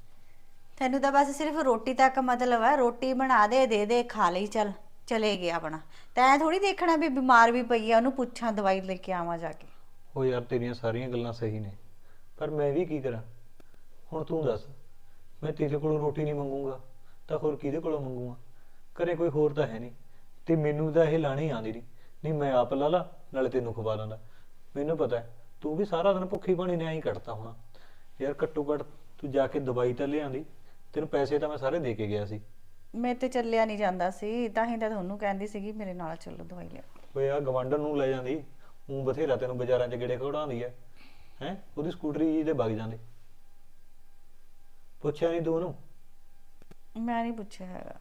ਤੈਨੂੰ ਤਾਂ ਬਸ ਸਿਰਫ ਰੋਟੀ ਤੱਕ ਮਤਲਬ ਹੈ ਰੋਟੀ ਬਣਾ ਦੇ ਦੇ ਦੇ, ਖਾ ਲਈ, ਚੱਲ, ਚਲੇ ਗਿਆ ਆਪਣਾ। ਤੈਂ ਥੋੜੀ ਦੇਖਣਾ ਵੀ ਬਿਮਾਰ ਵੀ ਪਈ ਆ, ਉਹਨੂੰ ਪੁੱਛਾਂ ਦਵਾਈ ਲੈ ਕੇ ਆਵਾਂ ਜਾ ਕੇ। ਉਹ ਯਾਰ, ਤੇਰੀਆਂ ਸਾਰੀਆਂ ਗੱਲਾਂ ਸਹੀ ਨੇ। ਪਰ ਮੈਂ ਵੀ ਕੀ ਕਰਾਂ? ਹੁਣ ਤੂੰ ਦੱਸ, ਮੈਂ ਤੇਰੇ ਕੋਲੋਂ ਰੋਟੀ ਨਹੀਂ ਮੰਗੂੰਗਾ, ਤਾਂ ਹੋਰ ਕਿਹਦੇ ਕੋਲੋਂ ਮੰਗੂੰਗਾ? ਘਰੇ ਕੋਈ ਹੋਰ ਤਾਂ ਹੈ ਨਹੀਂ, ਤੇ ਮੈਨੂੰ ਤਾਂ ਇਹ ਲਾਣੀ ਆਉਂਦੀ ਨਹੀਂ। ਨਹੀਂ, ਮੈਂ ਆਪ ਲਾ ਲਾ, ਨਾਲੇ ਤੈਨੂੰ ਖਵਾ ਦਾਂਦਾ ਮੈਨੂੰ ਪਤਾ ਹੈ, ਤੂੰ ਵੀ ਸਾਰਾ ਦਿਨ ਭੁੱਖੀ ਪਾਣੀ ਨੇ ਐਂ ਹੀ ਕੱਟਤਾ ਹੋਣਾ। ਯਾਰ ਘੱਟੋ ਘੱਟ ਤੂੰ ਜਾ ਕੇ ਦਵਾਈ ਤਾਂ ਲਿਆਂਦੀ ਤੈਨੂੰ ਪੈਸੇ ਤਾਂ ਮੈਂ ਸਾਰੇ ਦੇ ਕੇ ਗਿਆ ਸੀ। ਮੈਂ ਤੇ ਚੱਲਿਆ ਨਹੀਂ ਜਾਂਦਾ ਸੀ ਤਾਂ ਹੀ ਤਾਂ ਤੁਹਾਨੂੰ ਕਹਿੰਦੀ ਸੀਗੀ ਮੇਰੇ ਨਾਲ ਚੱਲੋ ਦਵਾਈ ਲਿਆ ਓਏ ਆ ਗਵਾਂਢਣ ਨੂੰ ਲੈ ਜਾਂਦੀ ਉਹ ਬਥੇਰਾ ਤੈਨੂੰ ਬਾਜ਼ਾਰਾਂ 'ਚ ਗੇੜੇ ਘੜਾਉਂਦੀ ਐ। ਹੈ? ਉਹਦੀ ਸਕੂਟਰੀ ਜੀ ਤੇ ਵਗ ਜਾਂਦੇ। ਪੁੱਛਿਆ ਨਹੀਂ ਤੂੰ ਉਹਨੂੰ? ਮੈਂ ਨਹੀਂ ਪੁੱਛਿਆ ਹੈਗਾ।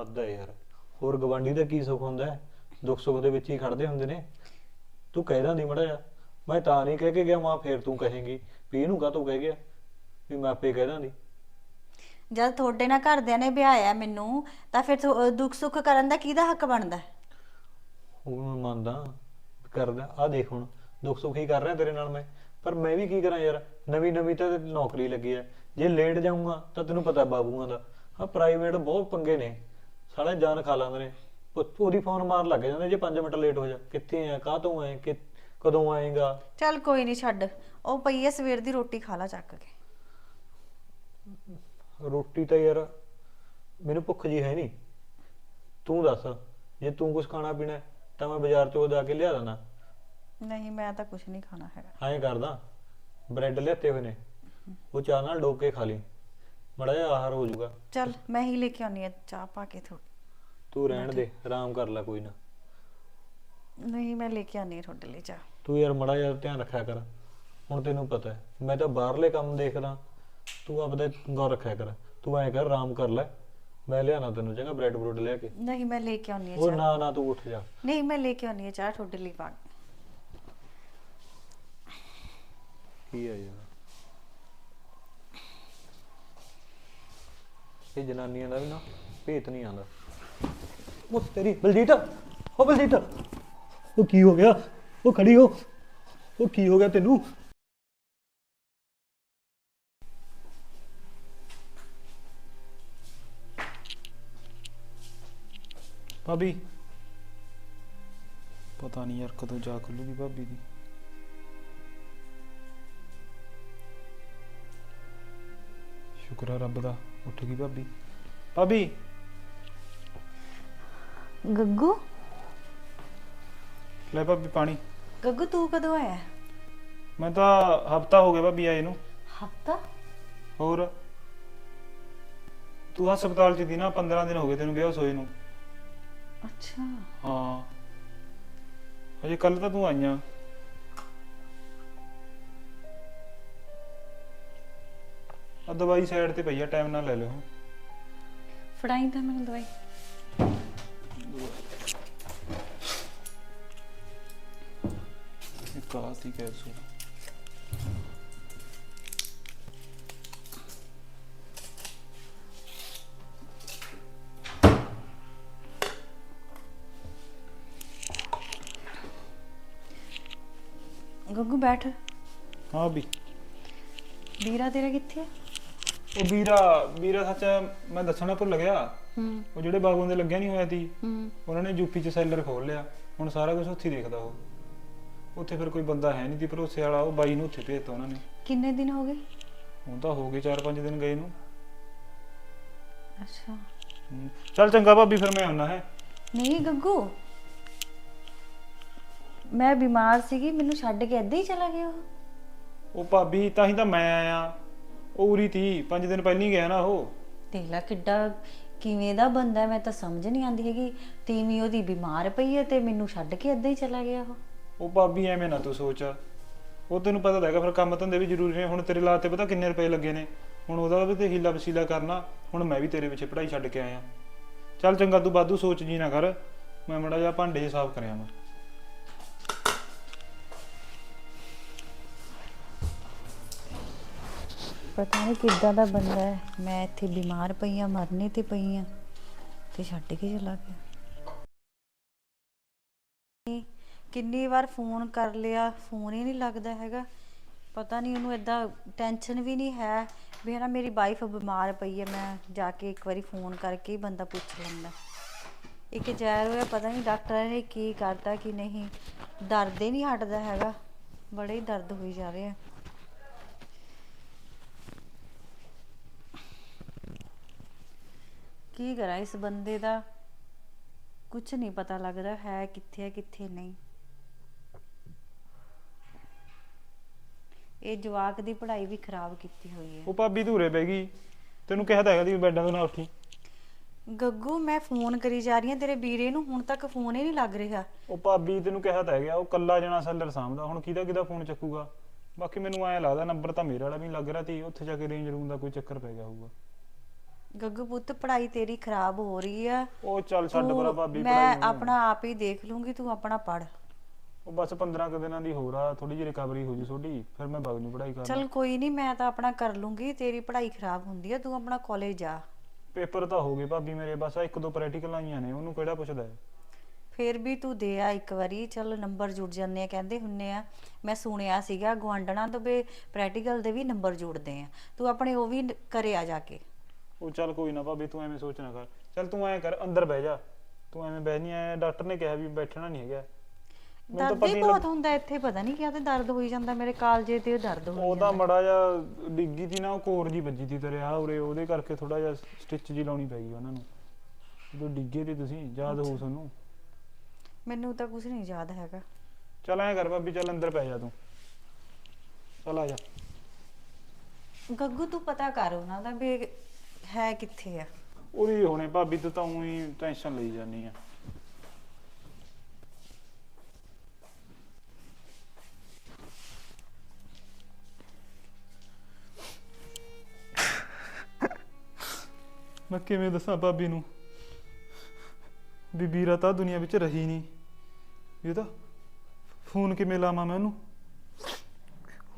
ਹੱਦ ਹੈ ਯਾਰ। ਹੋਰ ਗਵਾਂਢੀ ਦਾ ਕੀ ਸੁੱਖ ਹੁੰਦਾ ਹੈ? ਦੁੱਖ ਸੁੱਖ ਦੇ ਵਿੱਚ ਹੀ ਖੜਦੇ ਹੁੰਦੇ ਨੇ। ਤੂੰ ਕਹਿ ਦਾਂਦੀ ਮੜਾ ਜਾ। ਮੈਂ ਤਾਂ ਨਹੀਂ ਕਹਿ ਕੇ ਗਿਆ ਮਾਂ ਫੇਰ ਤੂੰ ਕਹੇਂਗੀ। ਵੀ ਇਹਨੂੰ ਕਾਹ ਤੂੰ ਕਹਿ ਗਿਆ? ਵੀ ਮੈਂ ਆਪੇ ਕਹਿ ਦਾਂਦੀ ਜਦ ਤੁਹਾਡੇ ਨਾਲ ਘਰਦਿਆਂ ਨੇ ਵਿਆਹਿਆ ਮੈਨੂੰ ਤਾਂ ਫਿਰ ਥੋ- ਦੁੱਖ ਸੁੱਖ ਕਰਨ ਦਾ ਕਿਹਦਾ ਹੱਕ ਬਣਦਾ? ਹੈ? ਉਹ ਮੈਂ ਮੰਨਦਾ ਕਰਦਾ ਆ ਦੇਖ ਹੁਣ ਦੁੱਖ ਸੁੱਖ ਹੀ ਕਰ ਰਿਹਾ ਤੇਰੇ ਨਾਲ ਮੈਂ। ਪਰ ਮੈਂ ਵੀ ਕੀ ਕਰਾਂ ਯਾਰ ਨਵੀਂ ਨਵੀਂ ਤਾਂ ਨੌਕਰੀ ਲੱਗੀ ਐ ਜੇ ਲੇਟ ਜਾਊਂਗਾ ਤਾਂ ਤੈਨੂੰ ਪਤਾ ਬਾਬੂਆਂ ਦਾ। ਆ ਪ੍ਰਾਈਵੇਟ ਬਹੁਤ ਪੰਗੇ ਨੇ। ਸਾਲੇ ਜਾਨ ਖਾ ਲੈਂਦੇ ਨੇ। ਪੁ- ਪੂਰੀ ਫੋਨ ਮਾਰ ਲੱਗ ਜਾਂਦੇ ਜੇ 5 ਮਿੰਟ ਲੇਟ ਹੋ ਜਾ। ਕਿੱਥੇ ਆ ਕਾਹ ਤੋਂ ਆਏ ਕਿ ਕਦੋਂ ਆਏਗਾ? ਚੱਲ ਕੋਈ ਨਹੀਂ ਛੱਡ। ਉਹ ਪਈ ਐ ਸਵੇਰ ਦੀ ਰੋਟੀ ਖਾ ਲਾ ਚੱਕ ਕੇ। ਰੋਟੀ ਤਾਂ ਯਾਰ ਮੈਨੂੰ ਭੁੱਖ ਜੀ ਹੈ ਨਹੀਂ। ਤੂੰ ਦੱਸ ਜੇ ਤੂੰ ਕੁਝ ਖਾਣਾ ਪੀਣਾ ਹੈ, ਤਾਂ ਮੈਂ ਬਾਜ਼ਾਰ ਚੋਂ ਜਾ ਕੇ ਲਿਆ ਦੇਣਾ ਨਹੀਂ ਮੈਂ ਤਾਂ ਕੁਝ ਨਹੀਂ ਖਾਣਾ ਹੈਗਾ। ਐਂ ਕਰਦਾ ਬ੍ਰੈਡ ਲਿਆਤੇ ਹੋਏ ਨੇ ਉਹ ਚਾਹ ਨਾਲ ਡੋਬ ਕੇ ਖਾ ਲਈ। ਮੜਾ ਜਿਹਾ ਆਹਾਰ ਹੋ ਜਾਊਗਾ। ਚੱਲ ਮੈਂ ਹੀ ਲੈ ਕੇ ਆਉਣੀ ਆ ਚਾਹ ਪਾ ਕੇ ਥੋੜੀ ਤੂੰ ਰਹਿਣ ਦੇ ਆਰਾਮ ਕਰ ਲੈ ਕੋਈ ਨਾ। ਨਹੀਂ ਮੈਂ ਲੈ ਕੇ ਆਉਣੀ ਆ ਤੁਹਾਡੇ ਲਈ ਚਾਹ। ਤੂੰ ਯਾਰ ਮੜਾ ਜਿਹਾ ਧਿਆਨ ਰੱਖਿਆ ਕਰ। ਹੁਣ ਤੈਨੂੰ ਪਤਾ ਹੈ ਮੈਂ ਤਾਂ ਬਾਹਰਲੇ ਕੰਮ ਦੇਖਦਾ ਤੂੰ ਆਪਦਾ ਗੌਰ ਰੱਖਿਆ ਕਰ। ਤੂੰ ਐਂ ਕਰ ਆਰਾਮ ਕਰ ਲੈ। ਮੈਂ ਲਿਆਣਾ ਤੈਨੂੰ ਚੰਗਾ ਬ੍ਰੈਡ ਬਰੂਡ ਲਿਆ ਕੇ। ਨਹੀਂ ਮੈਂ ਲੈ ਕੇ ਆਉਣੀ ਆ ਉਹ ਚਾਹ। ਨਾ ਨਾ ਤੂੰ ਉੱਠ ਜਾ। ਨਹੀਂ ਮੈਂ ਲੈ ਕੇ ਆਉਣੀ ਆ ਚਾਹ ਤੁਹਾਡੇ ਲਈ ਪਾ ਕੇ। ਕੀ ਆ ਯਾਰ? ਇਹ ਜਨਾਨੀਆਂ ਦਾ ਵੀ ਨਾ ਭੇਤ ਨਹੀਂ ਆਉਂਦਾ। ਉਹ ਤੇਰੀ ਬਲਜੀਤ ਉਹ ਬਲਜੀਤ। ਉਹ ਕੀ ਹੋ ਗਿਆ? ਉਹ ਖੜੀ ਹੋ। ਉਹ ਕੀ ਹੋ ਗਿਆ ਤੈਨੂੰ? ਭਾਬੀ? ਪਤਾ ਨਹੀਂ ਯਾਰ ਕਦੋਂ ਜਾ ਖੁੱਲੂਗੀ ਭਾਬੀ ਦੀ। ਸ਼ੁਕਰ ਆ ਰੱਬ ਦਾ ਉੱਠ ਗਈ ਭਾਬੀ। ਭਾਬੀ? ਗੱਗੂ? ਲੈ ਭਾਬੀ ਪਾਣੀ। ਗੱਗੂ ਤੂੰ ਕਦੋਂ ਆਇਆ? ਮੈਂ ਤਾਂ ਹਫਤਾ ਹੋ ਗਿਆ ਭਾਬੀ ਆਏ ਨੂੰ। ਹਫਤਾ? ਹੋਰ? ਤੂੰ ਹਸਪਤਾਲ ਚ ਦੀ ਨਾ 15 ਦਿਨ ਹੋ ਗਏ ਤੈਨੂੰ ਵਿਆਹ ਹੋਏ ਨੂੰ। ਅੱਛਾ। ਹਾਂ। ਅਜੇ ਕੱਲ ਤਾਂ ਤੂੰ ਆਈਆਂ। ਆ ਦਵਾਈ ਸਾਈਡ ਤੇ ਪਈ ਆ ਟਾਈਮ ਨਾਲ ਲੈ ਲਿਓ। ਫੜਾਈ ਤਾਂ ਮੈਨੂੰ ਦਵਾਈ। ਆਹ ਤੀ ਕੈਪਸੂਲ। ਗੱਗੂ ਬੈਠ। ਹਾਂ ਵੀ ਵੀਰਾ ਤੇਰਾ ਕਿੱਥੇ ਹੈ ਉਹ ਵੀਰਾ ਵੀਰਾ ਸੱਚ ਮੈਂ ਦੱਸਣਾ ਭੁੱਲ ਗਿਆ। ਹੂੰ। ਉਹ ਜਿਹੜੇ ਬਾਗੋਂ ਦੇ ਲੱਗਿਆ ਨਹੀਂ ਹੋਇਆ ਸੀ। ਹੂੰ। ਉਹਨਾਂ ਨੇ ਯੂਪੀ ਚ ਸੈਲਰ ਖੋਲ ਲਿਆ। ਹੁਣ ਸਾਰਾ ਕੁਝ ਉੱਥੇ ਹੀ ਦੇਖਦਾ ਉਹ। ਉੱਥੇ ਫਿਰ ਕੋਈ ਬੰਦਾ ਹੈ ਨਹੀਂ ਦੀ ਭਰੋਸੇ ਵਾਲਾ। ਉਹ ਬਾਈ ਨੂੰ ਉੱਥੇ ਭੇਜਤਾ ਉਹਨਾਂ ਨੇ। ਕਿੰਨੇ ਦਿਨ ਹੋ ਗਏ? ਹੁਣ ਤਾਂ ਹੋ ਗਏ 4-5 ਦਿਨ ਗਏ ਨੂੰ। ਅੱਛਾ। ਚੱਲ ਚੰਗਾ ਭਾਬੀ ਫਿਰ ਮੈਂ ਆਉਣਾ ਹੈ। ਨਹੀਂ ਗੱਗੂ। ਮੈਂ ਬਿਮਾਰ ਸੀਗੀ ਮੈਨੂੰ ਛੱਡ ਕੇ ਏਦਾਂ ਹੀ ਚਲਾ ਗਿਆ ਉਹ। ਉਹ ਭਾਬੀ ਤਾਂ ਹੀ ਤਾਂ ਮੈਂ ਆਇਆ। ਉਹ ਉਰੀ ਤੀ 5 ਦਿਨ ਪਹਿਲਾਂ ਹੀ ਗਿਆ ਨਾ ਉਹ। ਦੇਖ ਲੈ ਕਿੱਡਾ ਕਿਵੇਂ ਦਾ ਬੰਦਾ ਹੈ, ਮੈਂ ਤਾਂ ਸਮਝ ਨਹੀਂ ਆਉਂਦੀ ਹੈਗੀ। ਤੀਵੀਂ ਉਹਦੀ ਬਿਮਾਰ ਪਈ ਹੈ ਤੇ ਮੈਨੂੰ ਛੱਡ ਕੇ ਏਦਾਂ ਹੀ ਚਲਾ ਗਿਆ ਉਹ। ਉਹ ਭਾਬੀ ਐਵੇਂ ਨਾ ਤੂੰ ਸੋਚ। ਉਹ ਤੈਨੂੰ ਪਤਾ ਤਾਂ ਹੈਗਾ ਫਿਰ ਕੰਮ ਧੰਦੇ ਵੀ ਜ਼ਰੂਰੀ ਨੇ। ਹੁਣ ਤੇਰੇ ਲਾਤੇ ਪਤਾ ਕਿੰਨੇ ਰੁਪਏ ਲੱਗੇ ਨੇ। ਹੁਣ ਉਹਦਾ ਵੀ ਤੇ ਹੀਲਾ ਵਸੀਲਾ ਕਰਨਾ। ਹੁਣ ਮੈਂ ਵੀ ਤੇਰੇ ਪਿੱਛੇ ਪੜ੍ਹਾਈ ਛੱਡ ਕੇ ਆਇਆ। ਚੱਲ ਚੰਗਾ ਤੂੰ ਬਾਦੂ ਸੋਚ ਜੀ ਨਾ ਕਰ। ਮੈਂ ਮੜਾ ਜਾ ਭਾਂਡੇ ਸਾਫ਼ ਕਰਿਆ ਮੈਂ ਪਤਾ ਨਹੀਂ ਕਿੱਦਾਂ ਦਾ ਬੰਦਾ ਹੈ। ਮੈਂ ਇੱਥੇ ਬਿਮਾਰ ਪਈ ਆ ਮਰਨੇ ਤੇ ਪਈ ਆ ਤੇ ਛੱਡ ਕੇ ਚਲਾ ਗਿਆ। ਕਿੰਨੀ ਵਾਰ ਫੋਨ ਕਰ ਲਿਆ, ਫੋਨ ਹੀ ਨਹੀਂ ਲੱਗਦਾ ਹੈਗਾ। ਪਤਾ ਨਹੀਂ ਉਹਨੂੰ ਏਦਾਂ ਟੈਨਸ਼ਨ ਵੀ ਨਹੀਂ ਹੈ ਵੀ ਹਨਾ ਮੇਰੀ ਵਾਈਫ ਬਿਮਾਰ ਪਈ ਹੈ, ਮੈਂ ਜਾ ਕੇ ਇੱਕ ਵਾਰੀ ਫੋਨ ਕਰਕੇ ਹੀ ਬੰਦਾ ਪੁੱਛ ਲੈਂਦਾ। ਇੱਕ ਜ਼ਹਿਰ ਹੋਇਆ, ਪਤਾ ਨਹੀਂ ਡਾਕਟਰਾਂ ਨੇ ਕੀ ਕਰਤਾ ਕੀ ਨਹੀਂ। ਦਰਦ ਹੀ ਨਹੀਂ ਹਟਦਾ ਹੈਗਾ, ਬੜੇ ਹੀ ਦਰਦ ਹੋਈ ਜਾ ਰਹੇ ਆ। ਕੀ ਕਰਾਂ? ਇਸ ਬੰਦੇ ਦਾ ਕੁਝ ਨਹੀਂ ਪਤਾ ਲੱਗਦਾ ਹੈ ਕਿੱਥੇ ਹੈ ਕਿੱਥੇ ਨਹੀਂ। ਇਹ ਜਵਾਕ ਦੀ ਪੜ੍ਹਾਈ ਵੀ ਖਰਾਬ ਕੀਤੀ ਹੋਈ ਹੈ। ਉਹ ਭਾਬੀ ਧੂਰੇ ਬਹਿ ਗਈ। ਤੈਨੂੰ ਕਿਹਾ ਤਾਂ ਹੈਗਾ ਦੀ ਬੈਡਾਂ ਤੋਂ ਨਾ ਉੱਠੀ। ਗੱਗੂ ਮੈਂ ਫੋਨ ਕਰੀ ਜਾ ਰਹੀ ਹਾਂ ਤੇਰੇ ਵੀਰੇ ਨੂੰ ਹੁਣ ਤੱਕ ਫੋਨ ਹੀ ਨਹੀਂ ਲੱਗ ਰਿਹਾ। ਉਹ ਭਾਬੀ ਤੈਨੂੰ ਕਿਹਾ ਤਾਂ ਹੈਗਾ ਉਹ ਕੱਲਾ ਜਣਾ ਸੈਲਰ ਸਾਂਭਦਾ ਹੁਣ ਕਿਹਦਾ ਕਿਹਦਾ ਫੋਨ ਚੱਕੂਗਾ? ਬਾਕੀ ਮੈਨੂੰ ਐਂ ਲੱਗਦਾ ਨੰਬਰ ਤਾਂ ਮੇਰੇ ਵਾਲਾ ਵੀ ਲੱਗ ਰਿਹਾ ਸੀ ਉੱਥੇ ਜਾ ਕੇ ਰੇਂਜ ਰੂਮ ਦਾ ਕੋਈ ਚੱਕਰ ਪੈ ਗਿਆ ਹੋਊਗਾ। ਗੱਗੂ ਪੁੱਤ ਪੜ੍ਹਾਈ ਤੇਰੀ ਖਰਾਬ ਹੋ ਰਹੀ ਆ। ਉਹ ਚੱਲ ਛੱਡ ਤੂੰ- ਪਰਾ ਭਾਬੀ ਮੈਂ। ਆਪਣਾ ਆਪ ਹੀ ਦੇਖ ਲੂੰਗੀ ਤੂੰ ਆਪਣਾ ਪੜ੍ਹ। ਉਹ ਬਸ 15 ਕੁ ਦਿਨਾਂ ਦੀ ਹੋਰ ਆ ਥੋੜੀ ਜਿਹੀ ਰਿਕਵਰੀ ਹੋ ਜੂ ਛੋਟੀ ਫਿਰ ਮੈਂ ਬਗ ਨੂੰ ਪੜ੍ਹਾਈ ਚਲ ਕਰਨਾ ਕੋਈ ਨਹੀਂ ਮੈਂ ਤਾਂ ਆਪਣਾ ਕਰ ਲੂੰਗੀ ਤੇਰੀ ਪੜ੍ਹਾਈ ਖਰਾਬ ਹੁੰਦੀ ਆ ਤੂੰ ਆਪਣਾ ਕਾਲਜ ਜਾ। ਪੇਪਰ ਤਾਂ ਹੋ ਗਏ ਭਾਬੀ ਮੇਰੇ ਬਸ ਆਹ ਇੱਕ ਦੋ ਪ੍ਰੈਕਟੀਕਲ ਆਈਆਂ ਨੇ ਉਹਨੂੰ ਕਿਹੜਾ ਪੁੱਛਦਾ ਹੈ? ਫੇਰ ਵੀ ਤੂੰ ਦੇ ਆ ਇੱਕ ਵਾਰੀ ਚਲ ਨੰਬਰ ਜੁੜ ਜਾਂਦੇ ਆ ਕਹਿੰਦੇ ਹੁੰਨੇ ਆ ਮੈਂ ਸੁਣਿਆ ਸੀਗਾ ਗਵਾਂਡਣਾ ਤੋਂ ਵੀ ਪ੍ਰੈਕਟੀਕਲ ਦੇ ਵੀ ਨੰਬਰ ਜੁੜਦੇ ਆ ਤੂੰ ਆਪਣੇ ਉਹ ਵੀ ਕਰੇ ਆ ਜਾ ਕੇ। ਉਹ ਚੱਲ ਕੋਈ ਨਾ ਭਾਬੀ ਤੂੰ ਐਵੇਂ ਸੋਚ ਨਾ ਕਰ। ਚੱਲ ਤੂੰ ਐਂ ਕਰ ਅੰਦਰ ਬਹਿ ਜਾ। ਤੂੰ ਐਵੇਂ ਬਹਿ ਨਹੀਂ ਆਇਆ। ਡਾਕਟਰ ਨੇ ਕਿਹਾ ਵੀ ਬੈਠਣਾ ਨਹੀਂ ਹੈਗਾ। ਮੈਨੂੰ ਤਾਂ ਦਰਦ ਪਤਾ ਹੀ ਹੀ ਬਹੁਤ ਹੁੰਦਾ ਇੱਥੇ ਪਤਾ ਨਹੀਂ ਤੇ ਦਰਦ ਹੋਈ ਜਾਂਦਾ। ਮੇਰੇ ਕਾਲਜੇ ਤੇ ਦਰਦ ਹੋਈ ਉਹ ਤਾਂ ਮੜਾ ਜਾ ਡਿੱਗੀ ਸੀ ਨਾ ਉਹ ਕੋਰ ਜੀ ਵੱਜੀ ਸੀ ਤੇਰੇ ਆ ਉਰੇ। ਉਹਦੇ ਕਰਕੇ ਥੋੜਾ ਜਿਹਾ ਸਟਿਚ ਜੀ ਲਾਉਣੀ ਪੈ ਗਈ ਉਹਨਾਂ ਨੂੰ। ਜਦੋਂ ਡਿੱਗੇ ਤੇ ਤੁਸੀਂ ਯਾਦ ਹੋਊ ਤੁਹਾਨੂੰ? ਮੈਨੂੰ ਤਾਂ ਕੁਝ ਨਹੀਂ ਯਾਦ ਹੈਗਾ। ਚੱਲ ਐਂ ਕਰ ਭਾਬੀ ਚੱਲ ਅੰਦਰ ਪੈ ਜਾ ਤੂੰ। ਚੱਲ ਆ ਜਾ। ਗੱਗੂ ਤੂੰ ਪਤਾ ਕਰ ਉਹਨਾਂ ਦਾ ਵੀ ਹੈ ਕਿੱਥੇ ਆ? ਉਹਦੀ ਹੋਣੇ ਭਾਬੀ ਤੂੰ ਤਾਂ ਉਹੀ ਟੈਨਸ਼ਨ ਲਈ ਜਾਨੀ ਆ। ਮੈਂ ਕਿਵੇਂ ਦੱਸਾਂ ਭਾਬੀ ਨੂੰ? ਵੀ ਵੀਰਾ ਤਾਂ ਦੁਨੀਆ ਵਿੱਚ ਰਹੀ ਨਹੀਂ। ਇਹ ਤਾਂ ਫੋਨ ਕਿਵੇਂ ਲਾਵਾਂ ਮੈਂ ਉਹਨੂੰ?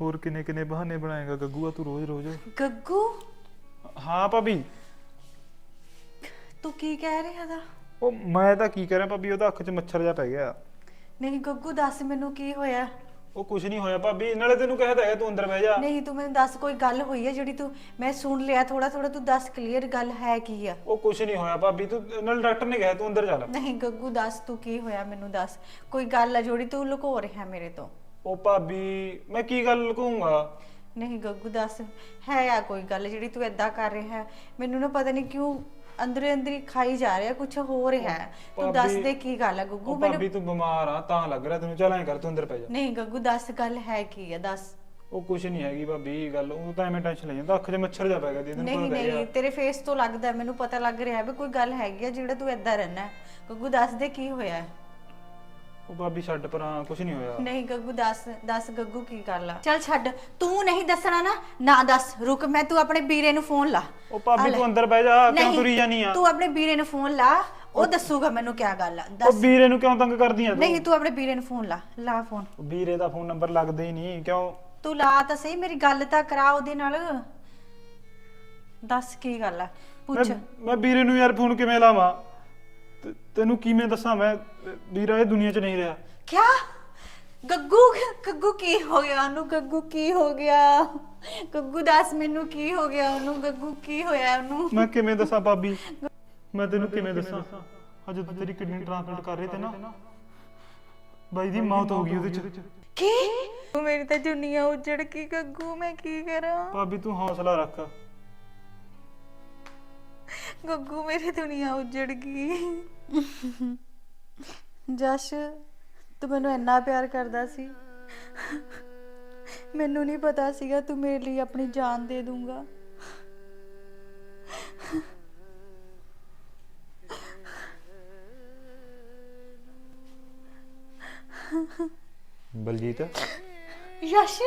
ਹੋਰ ਕਿੰਨੇ ਕਿੰਨੇ ਬਹਾਨੇ ਬਣਾਏਗਾ ਗੱਗੂਆ ਤੂੰ ਰੋਜ਼ ਰੋਜ਼ ਗੱਗੂ? ਹਾਂ ਭਾਬੀ। ਤੂੰ ਕੀ ਕਹਿ ਰਿਹਾ ਦਾ ਉਹ ਮੈਂ ਤਾਂ ਕੀ ਕਰਾਂ ਭਾਬੀ ਉਹਦਾ ਅੱਖ 'ਚ ਮੱਛਰ ਜਿਹਾ ਪੈ ਗਿਆ। ਨਹੀਂ ਗੱਗੂ ਦੱਸ ਮੈਨੂੰ ਕੀ ਹੋਇਆ? ਉਹ ਕੁਝ ਨਹੀਂ ਹੋਇਆ ਭਾਬੀ ਨਾਲੇ ਤੈਨੂੰ ਕਹਿ ਤਾਂ ਹੈਗਾ ਤੂੰ ਅੰਦਰ ਬਹਿ ਜਾ। ਨਹੀਂ ਤੂੰ ਮੈਨੂੰ ਦੱਸ ਕੋਈ ਗੱਲ ਹੋਈ ਹੈ ਜਿਹੜੀ ਤੂੰ ਮੈਂ ਸੁਣ ਲਿਆ ਥੋੜਾ ਥੋੜਾ ਤੂੰ ਦੱਸ ਕਲੀਅਰ ਗੱਲ ਹੈ ਕੀ ਆ? ਉਹ ਕੁਝ ਨਹੀਂ ਹੋਇਆ ਭਾਬੀ ਤੂੰ ਨਾਲ ਡਾਕਟਰ ਨੇ ਕਿਹਾ ਤੂੰ ਅੰਦਰ ਚੱਲ ਨਹੀਂ ਗੱਗੂ ਦੱਸ ਤੂੰ ਕੀ ਹੋਇਆ ਮੈਨੂੰ ਦੱਸ। ਕੋਈ ਗੱਲ ਆ ਜਿਹੜੀ ਤੂੰ ਲੁਕੋ ਰਿਹਾ ਮੇਰੇ ਤੋਂ। ਉਹ ਭਾਬੀ ਮੈਂ ਕੀ ਗੱਲ ਲੁਕਾਉਂਗਾ ਨਹੀਂ ਗੱਗੂ ਦੱਸ ਹੈ ਆ ਕੋਈ ਗੱਲ ਜਿਹੜੀ ਤੂੰ ਏਦਾਂ ਕਰ ਰਿਹਾ ਹੈ ਮੈਨੂੰ ਨਾ ਪਤਾ ਨਹੀਂ ਕਿਉਂ ਅੰਦਰੇ ਅੰਦਰੀ ਖਾਈ ਜਾ ਰਿਹਾ ਕੁਝ ਹੋ ਰਿਹਾ ਹੈ ਤੂੰ ਦੱਸ ਭਾਬੀ- ਦੇ ਕੀ ਗੱਲ ਹੈ ਗੱਗੂ ਉਹ ਮੈਨੂੰ ਭਾਬੀ ਤੂੰ ਬਿਮਾਰ ਆ ਤਾਂ ਲੱਗ ਰਿਹਾ ਤੈਨੂੰ ਚੱਲ ਐਂ ਕਰ ਤੂੰ ਅੰਦਰ ਪੈ ਜਾ ਨਹੀਂ ਗੱਗੂ ਦੱਸ ਗੱਲ ਹੈ ਕੀ ਹੈ ਦੱਸ ਉਹ ਕੁਝ ਨਹੀਂ ਹੈਗੀ ਭਾਬੀ ਗੱਲ ਉਹ ਤਾਂ ਐਵੇਂ ਟੈਨਸ਼ਨ ਲੈ ਜਾਂਦਾ ਅੱਖ 'ਚ ਮੱਛਰ ਜਿਹਾ ਪੈ ਗਿਆ ਦੀ ਤੈਨੂੰ ਨਹੀਂ। ਨਹੀਂ ਤੇਰੇ ਫੇਸ ਤੋਂ ਲੱਗਦਾ ਹੈ, ਮੈਨੂੰ ਪਤਾ ਲੱਗ ਰਿਹਾ ਹੈ ਵੀ ਕੋਈ ਗੱਲ ਹੈਗੀ ਆ ਜਿਹੜਾ ਤੂੰ ਏਦਾਂ ਰਹਿਣਾ ਹੈ। ਗੱਗੂ ਦੱਸ ਦੇ ਕੀ ਹੋਇਆ ਹੈ? ਉਹ ਭਾਬੀ ਛੱਡ ਪਰਾਂ ਕੁਝ ਨਹੀਂ ਹੋਇਆ। ਨਹੀਂ ਗੱਗੂ ਦੱਸ ਦੱਸ ਗੱਗੂ ਕੀ ਗੱਲ ਆ ਚੱਲ ਛੱਡ ਤੂੰ ਨਹੀਂ ਦੱਸਣਾ ਨਾ ਨਾ ਦੱਸ ਰੁਕ ਮੈਂ ਤੂੰ ਆਪਣੇ ਵੀਰੇ ਨੂੰ ਫੋਨ ਲਾ। ਉਹ ਭਾਬੀ ਲੈ। ਤੂੰ ਅੰਦਰ ਬਹਿ ਜਾ ਕਿਉਂ ਤੁਰੀ ਜਾਨੀ ਆ? ਤੂੰ ਆਪਣੇ ਵੀਰੇ ਨੂੰ ਫੋਨ ਲਾ ਉਹ ਦੱਸੂਗਾ ਮੈਨੂੰ ਕੀ ਗੱਲ ਆ। ਉਹ ਦੱਸ। ਵੀਰੇ ਨੂੰ ਕਿਉਂ ਤੰਗ ਕਰਦੀ ਆ ਨਹੀਂ ਤੂੰ ਤੂੰ ਆਪਣੇ ਵੀਰੇ ਨੂੰ ਫੋਨ ਲਾ ਲਾ ਫੋਨ। ਵੀਰੇ ਦਾ ਫੋਨ ਨੰਬਰ ਲੱਗਦਾ ਹੀ ਨਹੀਂ ਕਿਉਂ? ਤੂੰ ਲਾ ਤਾਂ ਸਹੀ ਮੇਰੀ ਗੱਲ ਤਾਂ ਕਰਾ ਉਹਦੇ ਨਾਲ। ਦੱਸ ਕੀ ਗੱਲ ਆ ਪੁੱਛ। ਮੈਂ ਮੈਂ ਵੀਰੇ ਨੂੰ ਯਾਰ ਫੋਨ ਕਿਵੇਂ ਲਾਵਾਂ? ਤੇ- ਤੈਨੂੰ ਕਿਵੇਂ ਦੱਸਾਂ? ਮੈਂ ਵੀਰਾ ਇਹ ਦੁਨੀਆ 'ਚ ਨਹੀਂ ਰਿਹਾ। ਕਿਆ? ਗੱਗੂ ਗੱਗੂ ਕੀ ਹੋ ਗਿਆ ਉਹਨੂੰ? ਗੱਗੂ ਕੀ ਹੋ ਗਿਆ? ਗੱਗੂ ਦੱਸ ਮੈਨੂੰ ਕੀ ਹੋ ਗਿਆ ਉਹਨੂੰ? ਗੱਗੂ ਕੀ ਹੋਇਆ ਉਹਨੂੰ? ਮੈਂ ਕਿਵੇਂ ਦੱਸਾਂ ਭਾਬੀ? ਮੈਂ ਤੈਨੂੰ ਕਿਵੇਂ ਦੱਸਾਂ? ਅੱਜ ਤੂੰ ਤੇਰੀ ਕਿਡਨੀ ਟ੍ਰਾਂਸਪਲਾਂਟ ਕਰ ਰਹੇ ਤੇ ਨਾ। ਬਾਈ ਦੀ ਮੌਤ ਹੋ ਗਈ ਉਹਦੇ 'ਚ। ਕੀ? ਮੇਰੀ ਤਾਂ ਦੁਨੀਆ ਉਜੜ ਗਈ ਗੱਗੂ ਮੈਂ ਕੀ ਕਰਾਂ? ਭਾਬੀ ਤੂੰ ਹੌਸਲਾ ਰੱਖ। ਗੱਗੂ ਮੇਰੀ ਦੁਨੀਆ ਉਜੜ ਗਈ। ਜਸ਼ ਤੂੰ ਮੈਨੂੰ ਇੰਨਾ ਪਿਆਰ ਕਰਦਾ ਸੀ। ਮੈਨੂੰ ਨਹੀਂ ਪਤਾ ਸੀਗਾ ਤੂੰ ਮੇਰੇ ਲਈ ਆਪਣੀ ਜਾਨ ਦੇ ਦੂੰਗਾ ਬਲਜੀਤ? ਯਸ਼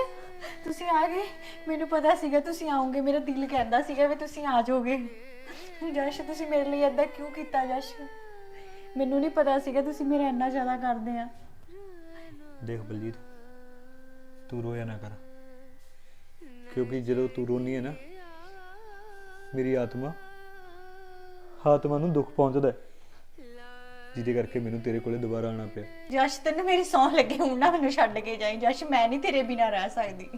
ਤੁਸੀਂ ਆ ਗਏ? ਮੈਨੂੰ ਪਤਾ ਸੀਗਾ ਤੁਸੀਂ ਆਓਗੇ ਮੇਰਾ ਦਿਲ ਕਹਿੰਦਾ ਸੀਗਾ ਵੀ ਤੁਸੀਂ ਆ ਜਾਓਗੇ। ਯਸ਼ ਤੁਸੀਂ ਮੇਰੇ ਲਈ ਏਦਾਂ ਕਿਉਂ ਕੀਤਾ ਯਸ਼ ਮੈਨੂੰ ਨਹੀਂ ਪਤਾ ਸੀਗਾ ਤੁਸੀਂ ਮੇਰਾ ਇੰਨਾ ਜ਼ਿਆਦਾ ਕਰਦੇ ਆ। ਦੇਖ ਬਲਜੀਤ ਤੂੰ ਰੋਇਆ ਨਾ ਕਰ। ਕਿਉਂਕਿ ਜਦੋਂ ਤੂੰ ਰੋਨੀ ਹੈ ਨਾ ਮੇਰੀ ਆਤਮਾ ਆਤਮਾ ਨੂੰ ਦੁੱਖ ਪਹੁੰਚਦਾ ਹੈ। ਜਿਹਦੇ ਕਰਕੇ ਮੈਨੂੰ ਤੇਰੇ ਕੋਲੇ ਦੁਬਾਰਾ ਆਣਾ ਪਿਆ। ਜਸ਼ ਤੈਨੂੰ ਮੇਰੀ ਸੌਂ ਲੱਗੇ ਹੁਣ ਨਾ ਮੈਨੂੰ ਛੱਡ ਕੇ ਜਾਈ। ਜਸ਼ ਮੈਂ ਨਹੀਂ ਤੇਰੇ ਬਿਨਾ ਰਹਿ ਸਕਦੀ।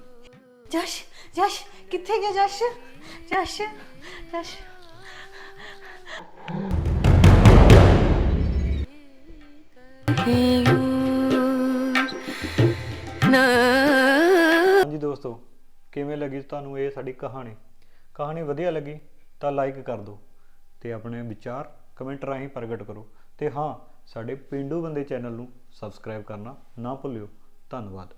ਜਸ਼ ਜਸ਼ ਕਿੱਥੇ ਗਿਆ ਜਸ਼ ਜਸ਼ ਜਸ਼ ਹਾਂਜੀ ਦੋਸਤੋ, ਕਿਵੇਂ ਲੱਗੀ ਤੁਹਾਨੂੰ ਇਹ ਸਾਡੀ ਕਹਾਣੀ? ਕਹਾਣੀ ਵਧੀਆ ਲੱਗੀ ਤਾਂ ਲਾਈਕ ਕਰ ਦਿਓ ਤੇ ਆਪਣੇ ਵਿਚਾਰ ਕਮੈਂਟ ਰਾਹੀਂ ਪ੍ਰਗਟ ਕਰੋ। ਤੇ ਹਾਂ, ਸਾਡੇ ਪਿੰਡੂ ਬੰਦੇ ਚੈਨਲ ਨੂੰ ਸਬਸਕ੍ਰਾਈਬ ਕਰਨਾ ਨਾ ਭੁੱਲਿਓ। ਧੰਨਵਾਦ।